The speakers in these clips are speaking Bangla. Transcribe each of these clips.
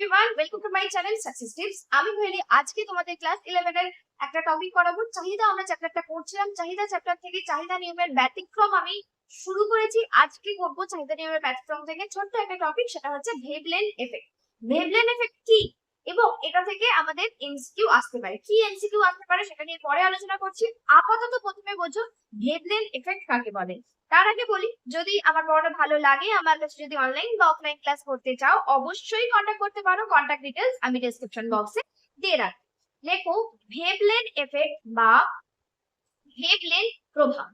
Everyone welcome to my channel success tips আমি ভেরি, আজকে তোমাদের ক্লাস 11 এর একটা টপিক করাবো চাহিদা আমরা চ্যাপ্টারটা পড়ছিলাম। চাহিদা চ্যাপ্টার থেকে চাহিদা নিয়মের ব্যতিক্রম আমি শুরু করেছি। আজকে করব চাহিদা নিয়মের ব্যতিক্রম থেকে ছোট্ট একটা টপিক সেটা হচ্ছে ভেবলেন এফেক্ট ভেবলেন এফেক্ট কি? এবং এটা থেকে আমাদের এমসিকিউ আসতে পারে। কি এমসিকিউ আসতে পারে সেটা নিয়ে পরে আলোচনা করছি। আপাতত প্রথমে বোঝো ভেবলেন এফেক্ট কাকে বলে। তার আগে বলি, যদি আমার পড়াটা ভালো লাগে, আমার কাছে যদি অনলাইন বা অফলাইন ক্লাস করতে চাও, অবশ্যই কন্ট্যাক্ট করতে পারো। কন্ট্যাক্ট ডিটেলস আমি ডেসক্রিপশন বক্সে দিয়ে রাখব লেখো ভেবলেন এফেক্ট বা ভেবলেন প্রভাব।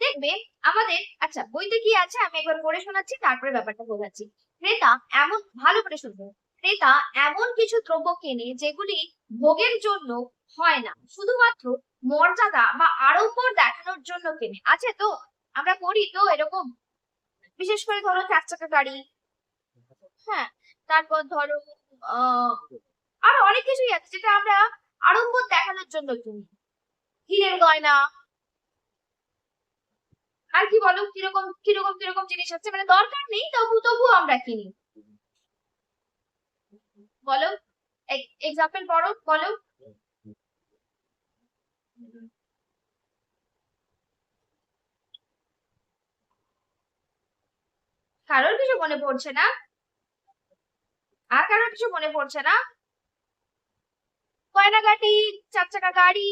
দেখবে আমাদের আচ্ছা বইতে কি আছে? আমি একবার পড়ে শোনাচ্ছি, তারপরে ব্যাপারটা বোঝাচ্ছি। ক্রেতা, এমন ভালো করে শুনব। ক্রেতা এমন কিছু দ্রব্য কেনে যেগুলি ভোগের জন্য হয় না, শুধুমাত্র মর্যাদা বা আড়ম্বর দেখানোর জন্য কেনে। আছে তো? আমরা করি তো এরকম। বিশেষ করে ধরো চার চাকা গাড়ি। হ্যাঁ তারপর ধরো আরও অনেক কিছুই আছে যেটা আমরা আড়ম্বর দেখানোর জন্য কিনি। হীরের গয়না। আর কি বলো? কীরকম কীরকম কীরকম জিনিস আছে? মানে দরকার নেই, তবু তবু আমরা কিনি। বলো? এক্সাম্পল বলো বলো। কারোর কিছু মনে পড়ছে না? আর কারোর কিছু মনে পড়ছে না? গয়নাগাটি চার চাকা গাড়ি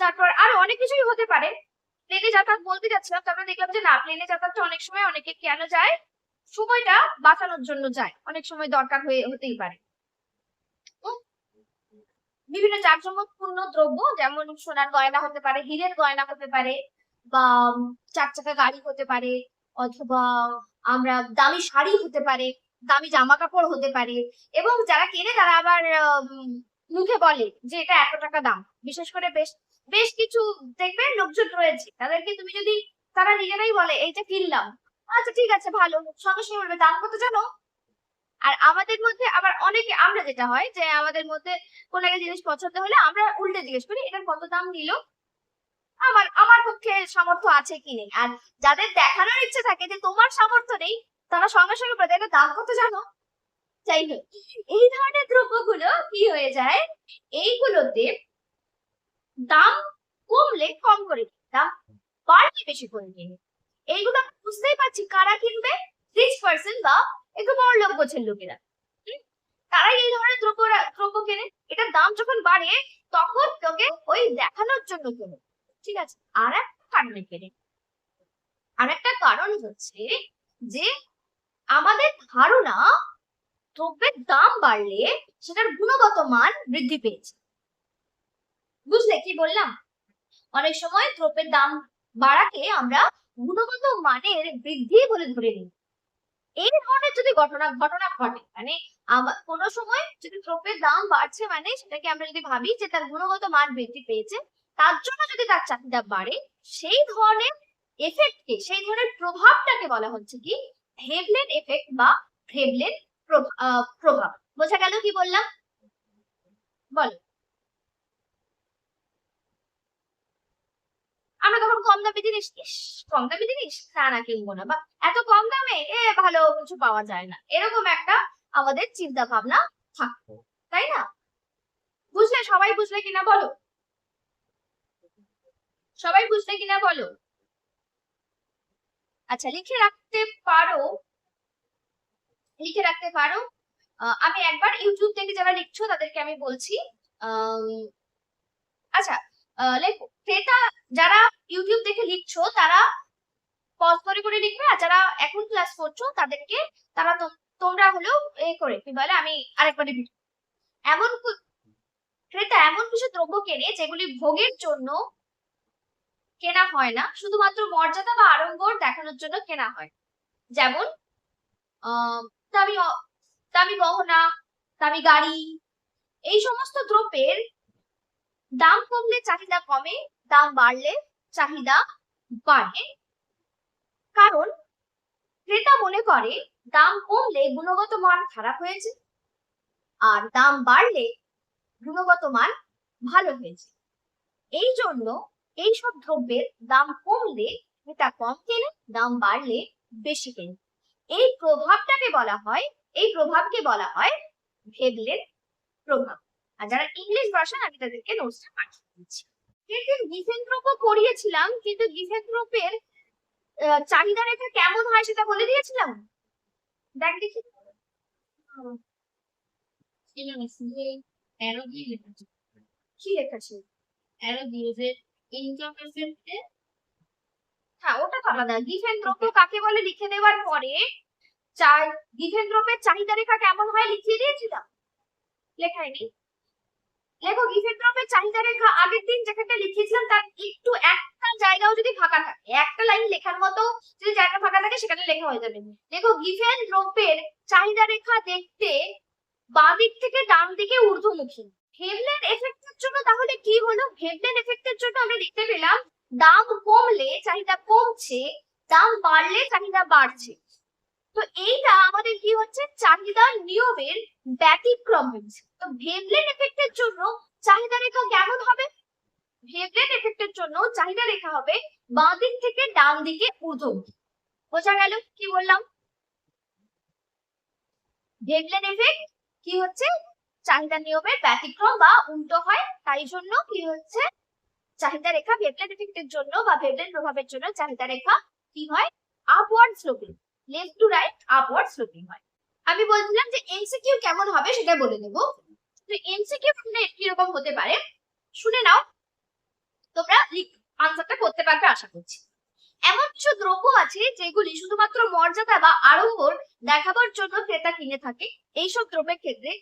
তারপর আরও অনেক কিছুই হতে পারে। প্লেনে যাতায়াত বলতে যাচ্ছিলাম, তারপরে দেখলাম যে না প্লেনে যাতায়াতটা অনেক সময় অনেকে কেন যায়? সময়টা বাঁচানোর জন্য যায়। অনেক সময় দরকার হয়ে, হতেই পারে। বিভিন্ন জাঁকজমকপূর্ণ দ্রব্য, যেমন সোনার গয়না হতে পারে, হীরের গয়না হতে পারে, বা চার চাকা গাড়ি হতে পারে, অথবা, আমরা দামি শাড়ি হতে পারে, দামি জামা কাপড় হতে পারে, এবং যারা কেনে তারা আবার মুখে বলে যে এটা এত টাকা দাম। বিশেষ করে বেশ বেশ কিছু দেখবে লোকজন রয়েছে, তাদেরকে তুমি যদি, তারা নিজেরাই বলে, এইটা কিনলাম। আচ্ছা ঠিক আছে, ভালো। সঙ্গে সঙ্গে বলবে, দাম কত জানো? আর আমাদের মধ্যে আবার অনেকে, আমরা যেটা হয় যে আমাদের মধ্যে কোন একটা জিনিস পছন্দ হলে আমরা উল্টে জিজ্ঞেস করি এটার কত দাম নিল? আমার আমার পক্ষে সামর্থ্য আছে কি নেই। আর যাদের দেখানোর ইচ্ছে থাকে যে তোমার সামর্থ্য নেই, তারা সঙ্গে সঙ্গে বলে এটা দাম কত জানো? যাই হোক, এই ধরনের দ্রব্যগুলো কি হয়ে যায়? এইগুলোতে দাম কমলে কম করে দাম বাড়লে বেশি করে কিনে এইগুলো বুঝতেই পারছি কারা কিনবে রিচ পার্সন বা একটু বড় লোক গোছের লোকেরা। তারাই এই ধরনের দ্রব্য দ্রব্য কেনে। এটার দাম যখন বাড়ে, তখন তোকে ওই দেখানোর জন্য কেনে। ঠিক আছে? আর একটা কারণে কেনে। আর একটা কারণ হচ্ছে যে আমাদের ধারণা দ্রব্যের দাম বাড়লে সেটার গুণগত মান বৃদ্ধি পেয়েছে। বুঝলে কি বললাম? অনেক সময় দ্রব্যের দাম বাড়াকে আমরা গুণগত মানের বৃদ্ধি বলে ধরে নিই এই ধরনের যদি ঘটনা ঘটনা ঘটে মানে কোনো সময় যদি দ্রব্যের দাম বাড়ছে মানে সেটাকে আমরা যদি ভাবি যে তার গুণগত মান বৃদ্ধি পেয়েছে তার জন্য যদি তার চাহিদা বাড়ে সেই ধরনের এফেক্টকে সেই ধরনের প্রভাবটাকে বলা হচ্ছে কি? ভেবলেন এফেক্ট বা আহ, প্রভাব। বোঝা গেল কি বললাম? বলো। আমরা তখন কম দামি জিনিস, ইস, কম দামি জিনিস? না না, কিনবো না। বা এত কম দামে এ ভালো কিছু পাওয়া যায় না। এরকম একটা আমাদের চিন্তা ভাবনা থাকতো, তাই না? বুঝলে? সবাই বুঝলে কিনা বলো? সবাই বুঝলে কিনা বলো? আচ্ছা লিখে রাখতে পারো। লিখে রাখতে পারো। আমি একবার ইউটিউব থেকে যারা লিখছো তাদেরকে আমি বলছি আচ্ছা লেখো ক্রেতা যারা ইউটিউব দেখে লিখছো, তারা পজ করে করে লিখবে, আর যারা এখন ক্লাস করছ, তাদেরকে তারা তোমরা হলেও এ করে, কি বলে, আমি আরেকবার রিপিট এমন ক্রেতা এমন কিছু দ্রব্য কেনে, যেগুলি ভোগের জন্য কেনা হয় না, শুধুমাত্র মর্যাদা বা আড়ম্বর দেখানোর জন্য কেনা হয়। যেমন দামি দামি গহনা, দামি গাড়ি, এই সমস্ত দ্রব্যের দাম কমলে চাহিদা কমে, দাম বাড়লে চাহিদা বাড়ে। কারণ ক্রেতা মনে করে, দাম কমলে গুণগত মান খারাপ হয়েছে আর দাম বাড়লে গুণগত মান ভালো হয়েছে এই জন্য এই সব দ্রব্যের দাম কমলে ক্রেতা কম কেনে, দাম বাড়লে বেশি কেনে। এই প্রভাবটাকে বলা হয়, এই প্রভাবকে বলা হয় ভেবলেন প্রভাব। আর যারা ইংলিশ ভার্সন আমি তাদেরকে নোটসটা পাঠিয়ে দিচ্ছি। কিন্তু গিফেন্ট্রোপও পড়িয়েছিলাম কিন্তু গিফেন্ট্রোপের আহ, চাহিদা রেখা কেমন হয় সেটা বলে দিয়েছিলাম? দেখ দেখি। কি লেখা ছিল। হ্যাঁ ওটা তো আলাদা। গিফেন্ট্রোপ কাকে বলে? লিখে দেওয়ার পরে চার গিফেন্ট্রোপের চাহিদা রেখা কেমন হয় লিখিয়ে দিয়েছিলাম? লেখাই নেই লেখো গিফেন্ট্রোপের চাহিদা রেখা আগের দিন যেখানটা লিখিয়েছিলাম তার একটু একটা জায়গাও যদি ফাঁকা থাকে, একটা লাইন লেখার মতো যদি জায়গা ফাঁকা থাকে, সেখানে লেখা হয়ে যাবে। দেখো গিফেন্ট্রোপের চাহিদা রেখা দেখতে বাঁ দিক থেকে ডান দিকে ঊর্ধ্বমুখী। ভেবলেন এফেক্টের জন্য তাহলে কি হলো? ভেবলেন এফেক্টের জন্য আমরা দেখতে পেলাম, দাম কমলে চাহিদা কমছে, দাম বাড়লে চাহিদা বাড়ছে। তো এইটা আমাদের কি হচ্ছে? চাহিদার নিয়মের ব্যতিক্রম হচ্ছে। তো ভেবলেন এফেক্টের জন্য চাহিদা রেখা কেমন হবে? ভেবলেন এফেক্টের জন্য চাহিদা রেখা হবে বাঁ দিক থেকে ডান দিকে ঊর্ধ্বমুখী বোঝা গেল? কি বললাম? ভেবলেন এফেক্ট কি হচ্ছে? চাহিদা নিয়মের ব্যতিক্রম বা উল্টো হয়, তাই জন্য কি হচ্ছে? চাহিদা রেখা ভেবলেন এফেক্টের জন্য বা ভেবলেন প্রভাবের জন্য চাহিদা রেখা কি হয়? Upward sloping left to right upward sloping হয়। আমি বলছিলাম যে এমসিকিউ কেমন হবে সেটা বলে দেব। তো এমসিকিউ শুনে কীরকম হতে পারে? শুনে নাও। তোমরা আনসারটা করতে পারবে আশা করছি। এমন কিছু দ্রব্য আছে যেগুলি শুধুমাত্র মর্যাদা বা আড়ম্বর দেখাবার জন্য ক্রেতা কিনে থাকে। এইসব দ্রব্যের ক্ষেত্রে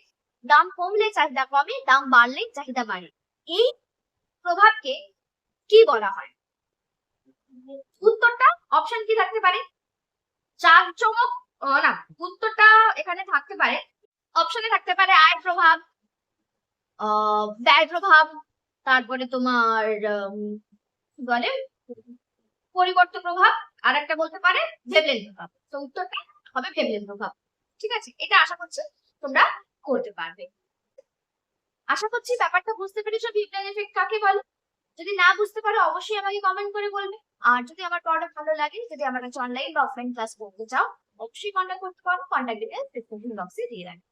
দাম কমলে চাহিদা কমে, দাম বাড়লে চাহিদা বাড়ে। এই প্রভাবকে কি বলা হয়? উত্তরটা অপশন কি থাকতে পারে? চার চমক না, উত্তরটা এখানে থাকতে পারে। অপশনে থাকতে পারে আয় প্রভাব ব্যয় প্রভাব, তারপরে তোমার বলে? পরিবর্তন প্রভাব আর একটা বলতে পারে ভেবলেন প্রভাব। তো উত্তরটা হবে ভেবলেন প্রভাব। ঠিক আছে? এটা আশা করছি তোমরা করতে পারবে। আশা করছি ব্যাপারটা বুঝতে পেরেছ ভিপলাইন এফেক্ট কাকে বলে? যদি না বুঝতে পারো, অবশ্যই আমাকে কমেন্ট করে বলবে। আর যদি আমার পড়াটা ভালো লাগে, যদি আমার কাছে অনলাইন বা অফলাইন ক্লাস করতে চাও, অবশ্যই কন্ট্যাক্ট করতে পারো। কন্ট্যাক্ট ডিটেলস ডিসক্রিপশন বক্সে দিয়ে রাখব।